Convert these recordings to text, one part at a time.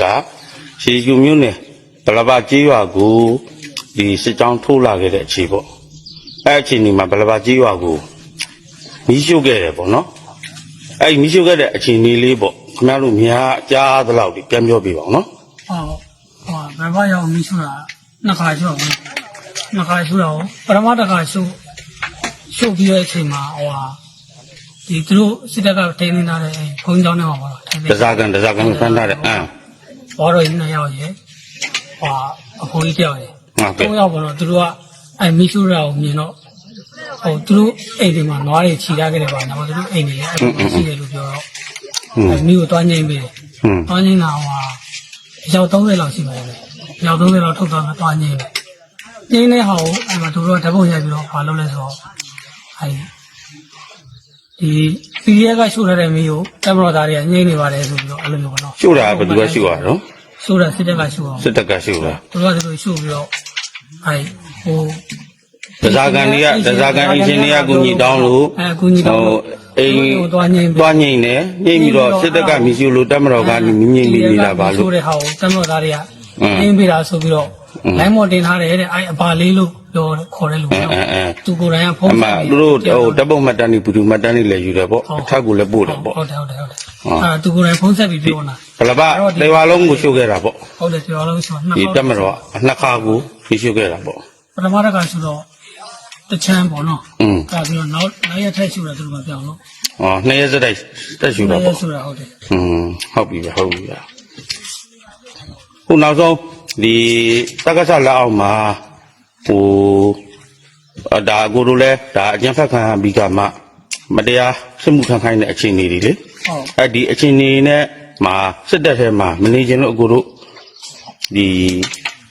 ကရှေးကျူမျိုးနဲ့ဗလဘာကြေးရွာကိုဒီစစ်ကြောင်းထိုးလာခဲ့တဲ့အခြေပေါ့အဲ့အချိန်ဒီမှာဗလဘာကြေးရွာကိုမီးရှို့ခဲ့တယ်ပေါ့နော်အဲ့ဒီမီးရှို့ခဲ့တဲ့အခြေအနေလေးပေါ့ခင်ဗျားတို့များကြားသလောက်ဒီပြန်ပြောပြပါအောင်နော်ဟောဟောဘယ်ဘရောက်မီးရှို့တာနှစ်ခါရှို့ဘူးနှစ်ခါရှို့တော့ပထမတစ်ခါရှို့ရှို့ပြီးတဲ့အချိန်မှာဟောဟာဒီသူတို့စစ်တပ်ကတင်းနေတာတဲ့ဘုံကြောင်းထဲမှာပေါ့ထိုင်နေတစားကန်တစားကန်ဖမ်းထားတဲ့အမ် ဘောတော်ကြီးနှစ်ယောက်ရယ်ဟောအဖိုးကြီးတယောက်ရယ်ဟုတ်ကဲ့သုံးယောက်ပေါ့နော်သူတို့ကအဲမီးရှို့တာကိုမြင်တော့ဟိုသူတို့အိမ်တွေမှာနွားတွေခြိထားခဲ့တယ်ပါနော်သူတို့အိမ်တွေလည်းအဲ့လိုရှိတယ်လို့ပြောတော့ဟွန်းအဲမီးကိုတွားငိမ့်ပေးတယ်ဟွန်းတွားငိမ့်တာဟိုဟာရောက်30လောက်ရှိပါတယ်ရောက်30လောက်ထုတ်သွားမှတွားငိမ့်တယ်ငိမ့်တဲ့ဟာကိုအဲ့မှာသူတို့ကဓာတ်ပုံရိုက်ပြီးတော့ဘာလုပ်လဲဆိုတော့အဲဒီ ပီရီယာကရှို့ထားတဲ့မီးကိုတက်မတော်သားတွေကငိမ့်နေပါတယ်ဆိုပြီးတော့အဲ့လိုမျိုးပေါ့နော်ရှို့တာကဘယ်သူကရှို့ရတော့ရှို့တာစစ်တပ်ကရှို့အောင်စစ်တပ်ကရှို့တာသူတို့ကသူတို့ရှို့ပြီးတော့အဲဟိုတစားကန်တွေကတစားကန်အင်ဂျင်နီယာကူညီတောင်းလို့အဲကူညီတောင်းလို့အိမ်ဟိုသွားငိမ့်ပြီးသွားငိမ့်နေငိမ့်ပြီးတော့စစ်တပ်ကမီးရှို့လို့တက်မတော်ကမီးငိမ့်ပြီးနေတာပါလို့ဆိုတဲ့ဟာကိုတမတော်သားတွေကအင်းငိမ့်ပေးတာဆိုပြီးတော့အင်းလိုင်းမော်တင်ထားတယ်တဲ့အဲအပါလေးလို့ ပြောခေါ်တယ်လို့ အဲ ပြော အဲအဲ သူကိုယ်တိုင်ကဖုန်း အမသူတို့ဟိုတပ်ပုံမှတ်တမ်းတွေဘူးသူမှတ်တမ်းတွေလည်းယူတယ်ပေါ့အထက်ကိုလည်းပို့တယ်ပေါ့ ဟုတ်တယ်ဟုတ်တယ်ဟုတ်တယ် ဟုတ် အဲသူကိုယ်တိုင်ဖုန်းဆက်ပြီးပြောတာ ဘလဘတေဝါလုံးကိုရှို့ခဲ့တာပေါ့ ဟုတ်တယ်ပြောလို့ဆိုတော့နှစ် ဒီ ခေါက် တက်မတော်ကနှစ်ခါကိုပြီးရှို့ခဲ့တာပေါ့ ပထမတစ်ခါဆိုတော့တချမ်းပေါ့နော် อืม အဲပြီးတော့နောက်နောက်ရက်ထက်ရှိတာသူတို့မပြောင်းလို့ ဟောနှစ်ရက်စတိုက်တက်ရှိတာ ရက် ပေါ့ ဆိုတာဟုတ်တယ် อืมဟုတ်ပြီပဲဟုတ်ပြီပဲခုနောက်ဆုံးဒီတက္ကသလက်အောက်မှာ ဟိုအဒါကိုတို့လဲဒါအကျဉ်ဖက်ခံပြီးကမှမတရားစစ်မှုခံခိုင်းတဲ့အခြေအနေတွေလေ ဟုတ် အဲ့ဒီအခြေအနေနဲ့မှာစစ်တပ်ထဲမှာမနေခြင်းလို့အကိုတို့ဒီ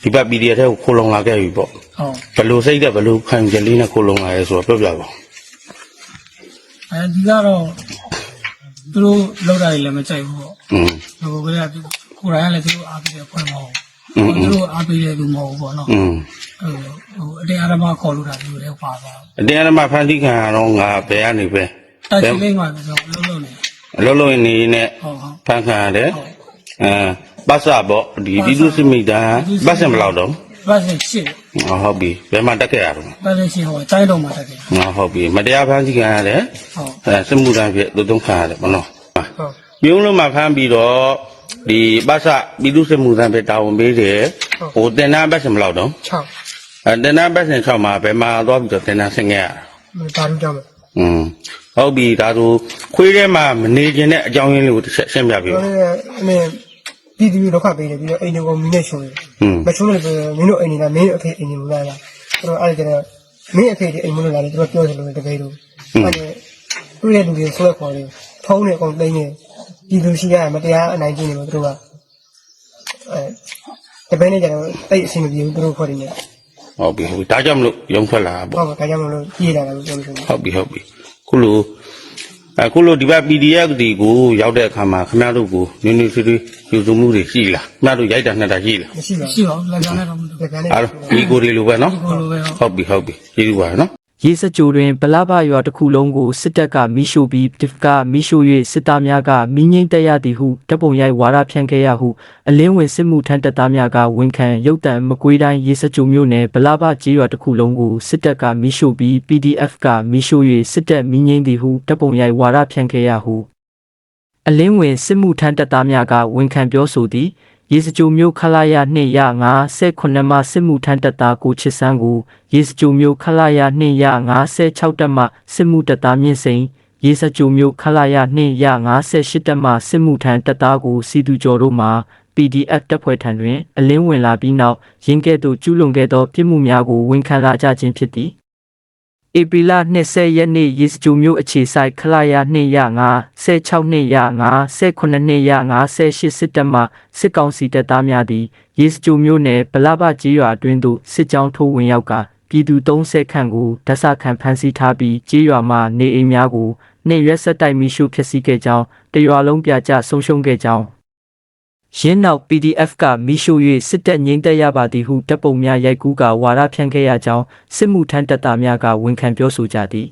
ဒီဘက် PDF ထဲကိုခိုးလုံလာခဲ့ပြီပေါ့ ဟုတ် ဘယ်လိုစိတ်သက်ဘယ်လိုခံကြလေးနဲ့ခိုးလုံလာရဲဆိုတော့ပြောပြပါဦး အဲဒီကတော့သူတို့လောက်တာတွေလည်းမကြိုက်ဘူးပေါ့ อืม ဟိုကလေးကကိုယ်တိုင်ကလည်းသူတို့အားပေးတဲ့ဖွဲ့မဟုတ် อืม ဘူးသူတို့အားပေးတဲ့လူမဟုတ်ဘူးပေါ့နော် อืม ဟိုဟိုအတင်းအဓမ္မခေါ်လို့တာသူတွေပါသွားအတင်းအဓမ္မဖန်တီးခံရတော့ငါဘယ်ကနေပဲတိုက်ချိလေးမှဆိုတော့လုံးလုံးနေအလုံးလုံးနေနဲ့ဟုတ်ဟုတ်ဖန်ခံရတယ်အဲပတ်စပေါ့ဒီဒီလူစိမိတာပတ်စံမလောက်တော့ဘာစင်ရှစ်ဟောဟုတ်ပြီဘယ်မှာတက်ခဲ့ရတော့ဘာစင်ရှစ်ဟိုတိုင်းတော့မှတက်တယ်ဟောဟုတ်ပြီမတရားဖန်တီးခံရတယ်ဟုတ်အဲစစ်မှုထမ်းဖြစ်သူတုံးခံရတယ်ဘောနော်ဟုတ်ပြုံးလုံးမှာဖမ်းပြီးတော့ဒီပတ်စပြည်သူစစ်မှုထမ်းဖြစ်တာဝန်ပေးတယ်ဟိုတင်နာပတ်စံမလောက်တော့6 အဲတင်နာပတ်စဉ်6မှာဘယ်မှာသွားပြီးတော့တင်နာဆင်ခဲ့ရတာဒါတို့ကြောင့်ပဲอืมဟုတ်ပြီဒါဆိုခွေးထဲမှာမနေခြင်းတဲ့အကြောင်းရင်းလေးကိုတစ်ချက်ရှင်းပြပေးပါအမေဒီဒီဒုက္ခပေးတယ်ပြီးတော့အိမ်ကိုမင်းနဲ့ရှုံးတယ်မရှုံးလို့မင်းတို့အိမ်နေတာမင်းတို့အဖေအိမ်နေလို့လာတာအဲ့တော့အဲ့ဒါကျတော့မင်းအဖေဒီအိမ်မလို့လာတယ်သူကပြောတယ်လို့တကယ်လို့အဲ့ဒါတွေ့တဲ့လူတွေဆွဲခေါ်တယ်ဖုံးနေအောင်သိနေဒီလူရှိရမတရားအနိုင်ကျင့်နေလို့သူတို့ကအဲတပည့်နဲ့ကျတော့တိတ်အဆင်မပြေဘူးသူတို့ခေါ်နေတယ် ဟုတ်ပြီဟုတ်ပြီဒါကြောင့်မလို့ရုံထွက်လာတာပေါ့ဟုတ်ကဲ့ဒါကြောင့်မလို့ပြေးလာတာလို့ပြောလို့ဆိုတယ်ဟုတ်ပြီဟုတ်ပြီခုလိုအခုလိုဒီဘက် PDF ဒီကိုရောက်တဲ့အခါမှာခင်ဗျားတို့ကိုနည်းနည်းစီစီယူဆမှုတွေရှိလားခင်ဗျားတို့ရိုက်တာနှက်တာရှိလားမရှိပါရှိပါဘူးလက်ကြောင်းနဲ့တော့မတူဘူးဒါကလည်းအားဒီကိုတွေလိုပဲနော်ဘူးလိုပဲဟုတ်ဟုတ်ပြီဟုတ်ပြီကျေးဇူးပါနော် ရေစကြိုတွင်ဗလာဘရွာတစ်ခုလုံးကိုစစ်တပ်ကမိရှို့ပြီးဒစ်ကမိရှို့၍စစ်သားများကမိငိမ့်တက်ရသည်ဟုတပ်ပုံရိုက်ဝါဒဖြန့်ခဲ့ရဟုအလင်းဝင်စစ်မှုထမ်းတပ်သားများကဝန်ခံရုတ်တံမကွေးတိုင်းရေစကြိုမြို့နယ်ဗလာဘကျေးရွာတစ်ခုလုံးကိုစစ်တပ်ကမိရှို့ပြီး PDF ကမိရှို့၍စစ်တပ်မိငိမ့်သည်ဟုတပ်ပုံရိုက်ဝါဒဖြန့်ခဲ့ရဟုအလင်းဝင်စစ်မှုထမ်းတပ်သားများကဝန်ခံပြောဆိုသည် ရေစကြိုမျိုးခလာရ2ရ58မှစစ်မှုထမ်းတပ်သားကိုချစ်စန်းကိုရေစကြိုမျိုးခလာရ2ရ56တပ်မှစစ်မှုတပ်သားမြင့်စိန်ရေစကြိုမျိုးခလာရ2ရ58တပ်မှစစ်မှုထမ်းတပ်သားကိုစီသူကျော်တို့မှ PDF တပ်ဖွဲ့ထံတွင်အလင်းဝင်လာပြီးနောက်ရင်းကဲ့သို့ကျူးလွန်ခဲ့သောပြစ်မှုများကိုဝန်ခံလာကြခြင်းဖြစ်သည် ဧပြီလ20ရက်နေ့ရေစကြိုမျိုးအခြေဆိုင်ခလာရ2ရ9 16နှစ်ရ9 18နှစ်ရ98စစ်တပ်မှစစ်ကောင်စီတပ်သားများသည်ရေစကြိုမျိုးနယ်ဗလာဘကြီးရွာအတွင်းသို့စစ်ကြောင်းထိုးဝင်ရောက်ကပြည်သူ30ခန့်ကိုဒဆခံဖမ်းဆီးထားပြီးကြီးရွာမှနေအိမ်များကိုနှင့်ရက်ဆက်တိုက်မိရှုဖျက်ဆီးခဲ့ကြောင်းတရွာလုံးပြကြဆုံးရှုံးခဲ့ကြောင်း ရင်းနောက် PDF ကမိရှို့၍စစ်တပ်ငိမ့်သက်ရပါသည်ဟုတပ်ပုံများရိုက်ကူးကဝါဒဖြန့်ခဲ့ရကြောင်းစစ်မှုထမ်းတပ်သားများကဝန်ခံပြောဆိုကြသည်